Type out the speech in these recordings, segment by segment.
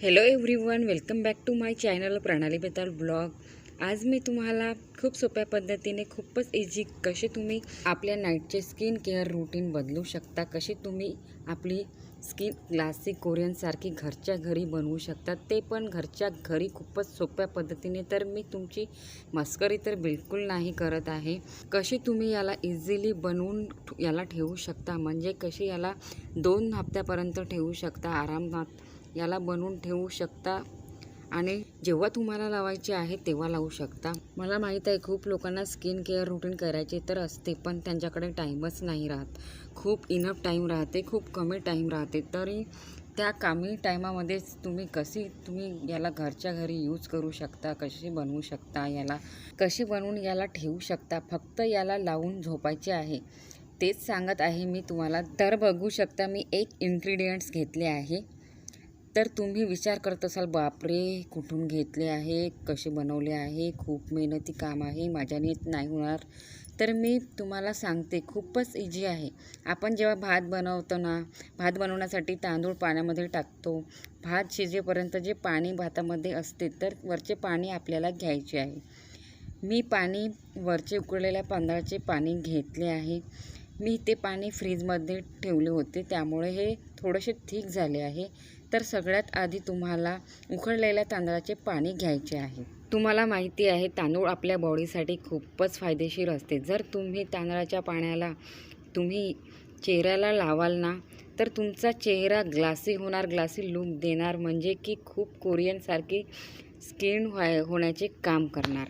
Hello everyone welcome back to my channel Pranali Betal blog आज मी तुम्हाला खूप सोप्या पद्धतीने खूपच इझी कसे तुम्ही आपल्या नाईटचे स्किन केअर रुटीन बदलू शकता कसे तुम्ही आपली स्किन क्लासिक कोरियनसारखी घरच्या घरी बनवू शकता ते पण घरच्या घरी खूपच सोप्या पद्धतीने. तर मी तुमची मस्करी तर बिलकुल नाही करत आहे. कशी तुम्ही याला इझिली बनवून याला ठेवू शकता म्हणजे कशी याला दोन हप्त्यापर्यंत ठेवू शकता आरामात याला बनवून ठेवू शकता. आणि जेव्हा तुम्हाला लावायचे आहे तेव्हा लावू शकता. मला माहीत आहे खूप लोकांना स्किन केअर रुटीन करायचे तर असते पण त्यांच्याकडे टाईमच नाही राहत. खूप इनफ टाईम राहते खूप कमी टाईम राहते. तरी त्या कमी टायमामध्येच तुम्ही कशी तुम्ही याला घरच्या घरी यूज करू शकता कशी बनवू शकता याला कशी बनवून याला ठेवू शकता फक्त याला लावून झोपायचे आहे. तेच सांगत आहे मी तुम्हाला. तर बघू शकता मी एक इन्ग्रेडियंट्स घेतले आहे. तर तुम्ही विचार करत असाल बापरे कुठून घेतले आहे कसे बनवले आहे खूप मेहनती काम आहे माझ्याने नाही होणार. तर मी तुम्हाला सांगते खूपच इझी आहे. आपण जेव्हा भात बनवतो ना भात बनवण्यासाठी तांदूळ पाण्यामध्ये टाकतो. भात शिजेपर्यंत जे पाणी भातामध्ये असते तर वरचे पाणी आपल्याला घ्यायचे आहे. मी पाणी वरचे उकळलेल्या तांदळाचे पाणी घेतले आहे. मी ते पाणी फ्रीजमध्ये ठेवले होते त्यामुळे हे थोडेसे थिक झाले आहे. तर सगळ्यात आधी तुम्हाला उकळलेल्या तांदळाचे पाणी घ्यायचे आहे. तुम्हाला माहिती आहे तांदूळ आपल्या बॉडीसाठी खूपच फायदेशीर असते. जर तुम्ही तांदळाच्या पाण्याला तुम्ही चेहऱ्याला लावाल ना तर तुमचा चेहरा ग्लासी होणार ग्लासी लुक देणार म्हणजे की खूप कोरियनसारखी स्किन व्हाय होण्याचे काम करणार.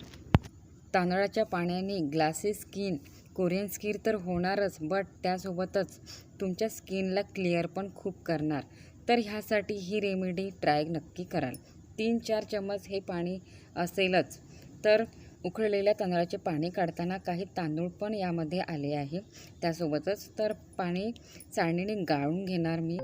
तांदळाच्या पाण्याने ग्लासी स्किन कोरियन स्किन तर होणारच बट त्यासोबतच तुमच्या स्किनला क्लिअर पण खूप करणार. तर ह्यासाठी ही रेमेडी ट्राय नक्की कराल. तीन चार चमच हे पाणी असेलच. तर उकळलेल्या तांदळाचे पाणी काढताना काही तांदूळ पण यामध्ये आले आहे. त्यासोबतच तर पाणी चाळणीने गाळून घेणार मी.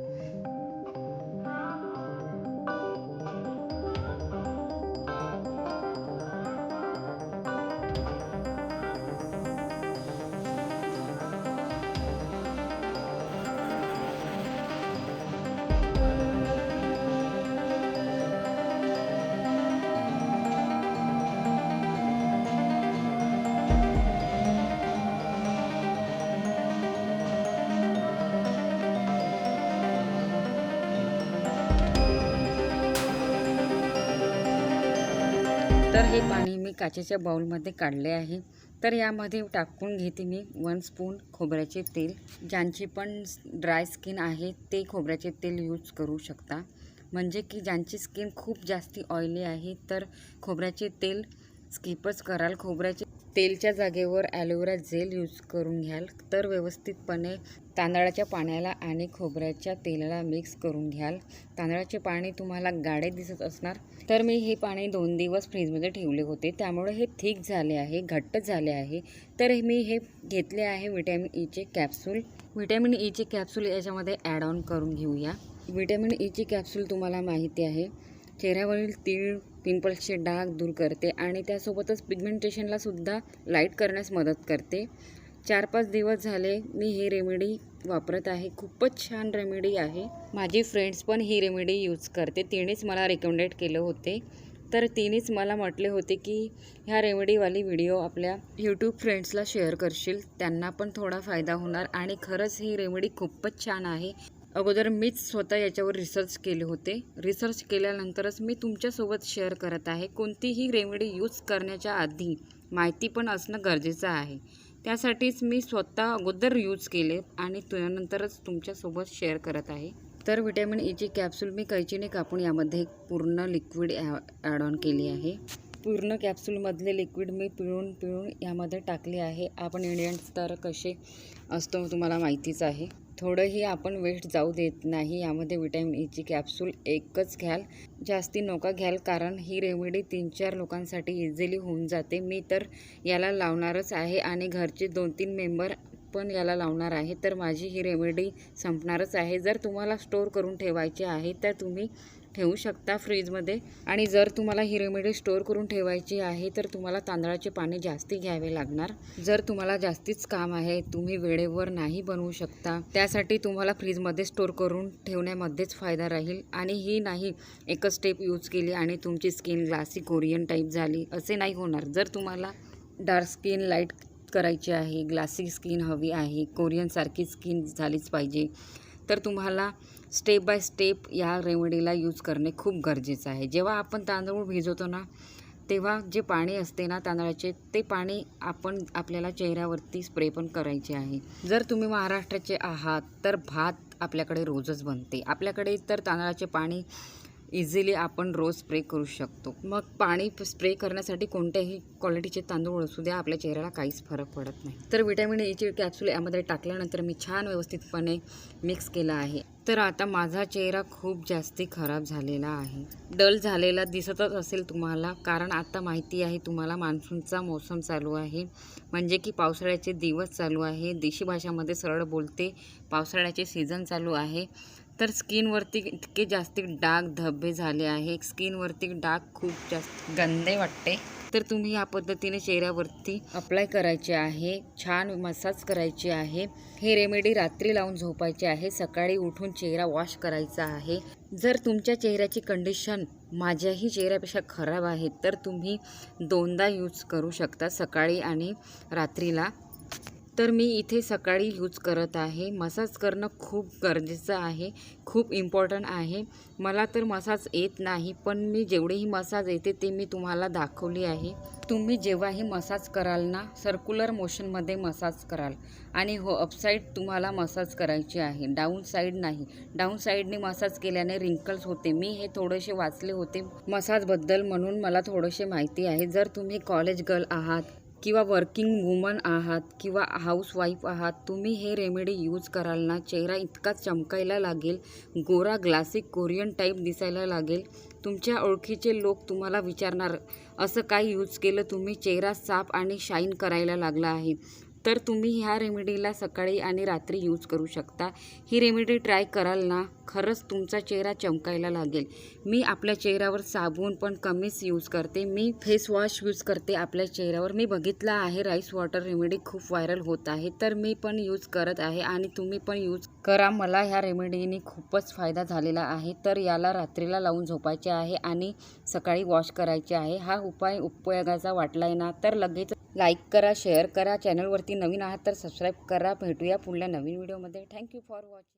हे पाणी मी काचेच्या बाऊलमध्ये काढले आहे. तर यामध्ये टाकून घेते मी वन स्पून खोबऱ्याचे तेल. ज्यांची पण ड्राय स्किन आहे ते खोबऱ्याचे तेल यूज करू शकता. म्हणजे की ज्यांची स्किन खूप जास्ती ऑइली आहे तर खोबऱ्याचे तेल स्किपच कराल. खोबऱ्याचे तेलच्या जागेवर ॲलोवेरा जेल यूज करून घ्याल. तर व्यवस्थितपणे तांदळाच्या पाण्याला आणि खोबऱ्याच्या तेलाला मिक्स करून घ्याल. तांदळाचे पाणी तुम्हाला गाडे दिसत असणार. तर मी हे पाणी दोन दिवस फ्रीजमध्ये ठेवले होते. त्यामुळे हे थिक झाले आहे घट्ट झाले आहे. तर मी हे घेतले आहे विटॅमिन ईचे कॅप्सूल. व्हिटॅमिन ईचे कॅप्सूल याच्यामध्ये ॲड ऑन करून घेऊया. व्हिटॅमिन ईची कॅप्सूल तुम्हाला माहिती आहे. चेहऱ्यावरील तीळ पिंपल्सचे डाग दूर करते आणि त्यासोबतच पिगमेंटेशनला सुद्धा लाइट करण्यास मदत करते. चार पाच दिवस झाले मी ही रेमेडी वापरत आहे. खूपच छान रेमेडी आहे. माझी फ्रेंड्स पण ही रेमेडी यूज करते. तिनेच मला रेकमेंडेड केलं होते. तर तिनेच मला म्हटले होते की ह्या रेमेडीवाली व्हिडिओ आपल्या यूट्यूब फ्रेंड्सला शेअर करशील. त्यांना पण थोडा फायदा होणार आणि खरंच ही रेमेडी खूपच छान आहे. अगोदर मीच स्वतः याच्यावर रिसर्च केले होते. रिसर्च केल्यानंतरच मी तुमच्यासोबत शेअर करत आहे. कोणतीही रेमेडी यूज करण्याच्या आधी माहिती पण असणं गरजेचं आहे. त्यासाठीच मी स्वतः अगोदर यूज केले आणि त्यानंतरच तुमच्यासोबत शेअर करत आहे. तर व्हिटॅमिन ईची कॅप्सूल मी कैचीने कापून यामध्ये पूर्ण लिक्विड ॲ ॲड ऑन केली आहे. पूर्ण कॅप्सूलमधले लिक्विड मी पिळून पिळून यामध्ये टाकले आहे. आपण इंडियन स्तर कसे असतो तुम्हाला माहितीच आहे. थोडंही आपण वेस्ट जाऊ देत नाही यामध्ये विटॅमिन ईची कॅप्सूल एकच घ्याल. जास्ती नका घ्याल कारण ही रेमेडी तीन चार लोकांसाठी इझिली होऊन जाते. मी तर याला लावणारच आहे आणि घरचे दोन तीन मेंबर पण याला लावणार आहे. तर माझी ही रेमेडी संपणारच आहे. जर तुम्हाला स्टोर करून ठेवायची आहे तर तुम्ही ठेवू शकता फ्रीजमध्ये. आणि जर तुम्हाला ही रेमेडी स्टोअर करून ठेवायची आहे तर तुम्हाला तांदळाचे पाणी जास्ती घ्यावे लागणार. जर तुम्हाला जास्तीच काम आहे तुम्ही वेळेवर नाही बनवू शकता. त्यासाठी तुम्हाला फ्रीजमध्ये स्टोर करून ठेवण्यामध्येच फायदा राहील. आणि ही नाही एकच स्टेप यूज केली आणि तुमची स्किन ग्लासी कोरियन टाईप झाली असे नाही होणार. जर तुम्हाला डार्क स्किन लाइट करायची आहे ग्लासी स्किन हवी आहे कोरियनसारखी स्किन झालीच पाहिजे तर तुम्हाला स्टेप बाय स्टेप या रेमेडीला यूज करणे खूप गरजेचं आहे. जेव्हा आपण तांदूळ भिजवतो ना तेव्हा जे पाणी असते ना तांदळाचे ते पाणी आपण आपल्याला चेहऱ्यावरती स्प्रे पण करायचे आहे. जर तुम्ही महाराष्ट्राचे आहात तर भात आपल्याकडे रोजच बनते. आपल्याकडे तर तांदळाचे पाणी इझिली आपण रोज स्प्रे करू शकतो. मग पाणी स्प्रे करण्यासाठी कोणत्याही क्वालिटीचे तांदूळ असू द्या आपल्या चेहऱ्याला काहीच फरक पडत नाही. तर विटॅमिन एची e कॅप्सूल यामध्ये टाकल्यानंतर मी छान व्यवस्थितपणे मिक्स केला आहे. तर आता माझा चेहरा खूप जास्ती खराब झालेला आहे. डल झालेला दिसतच असेल तुम्हाला कारण आता माहिती आहे तुम्हाला मान्सूनचा मोसम चालू आहे. म्हणजे की पावसाळ्याचे दिवस चालू आहे. देशी भाषामध्ये सरळ बोलते पावसाळ्याचे सीझन चालू आहे. तर स्किनवरती इतके जास्त डाग धब्बे झाले आहे. स्किनवरती डाग खूप जास्त गंदे वाटते. तर तुम्ही या पद्धतीने चेहऱ्यावरती अप्लाय करायचे आहे. छान मसाज करायची आहे. हे रेमेडी रात्री लावून झोपायचे आहे. सकाळी उठून चेहरा वॉश करायचा आहे. जर तुमच्या चेहऱ्याची कंडिशन माझ्याही चेहऱ्यापेक्षा खराब आहे तर तुम्ही दोनदा यूज करू शकता सकाळी आणि रात्रीला. तर मी इथे सकाळी यूज करत आहे. मसाज करणं खूप गरजेचं आहे खूप इम्पॉर्टंट आहे. मला तर मसाज येत नाही पण मी जेवढेही मसाज येते ते मी तुम्हाला दाखवली आहे. तुम्ही जेव्हाही मसाज कराल ना सर्क्युलर मोशनमध्ये मसाज कराल. आणि हो अपसाईड तुम्हाला मसाज करायची आहे. डाऊन साईड नाही. डाऊन साईडने मसाज केल्याने रिंकल्स होते. मी हे थोडेसे वाचले होते मसाजबद्दल म्हणून मला थोडेसे माहिती आहे. जर तुम्ही कॉलेज गर्ल आहात किंवा वर्किंग वुमन आहात किंवा हाऊसवाईफ आहात तुम्ही हे रेमेडी यूज कराल ना. चेहरा इतका चमकायला लागेल गोरा ग्लासिक कोरियन टाईप दिसायला लागेल. तुमच्या ओळखीचे लोक तुम्हाला विचारणार असं काय यूज केलं तुम्ही? चेहरा साफ आणि शाईन करायला लागला आहे. तर तुम्ही ह्या रेमेडीला सकाळी आणि रात्री यूज करू शकता. ही रेमेडी ट्राय कराल ना खरंच तुमचा चेहरा चमकायला लागेल. मी आपल्या चेहऱ्यावर साबण पण कमीच यूज करते. मी फेस वॉश यूज करते आपल्या चेहऱ्यावर. मी बघितलं आहे राईस वॉटर रेमेडी खूप व्हायरल होत आहे तर मी पण यूज करत आहे आणि तुम्ही पण यूज करा. मला ह्या रेमेडीने खूपच फायदा झालेला आहे. तर याला रात्रीला लावून झोपायचे आहे आणि सकाळी वॉश करायचे आहे. हा उपाय उपयोगाचा वाटलाय ना तर लगेच लाईक करा शेअर करा. चॅनलवरती नवीन आहात तर सबस्क्राईब करा. भेटूया पुढल्या नवीन व्हिडिओमध्ये थँक्यू फॉर वॉचिंग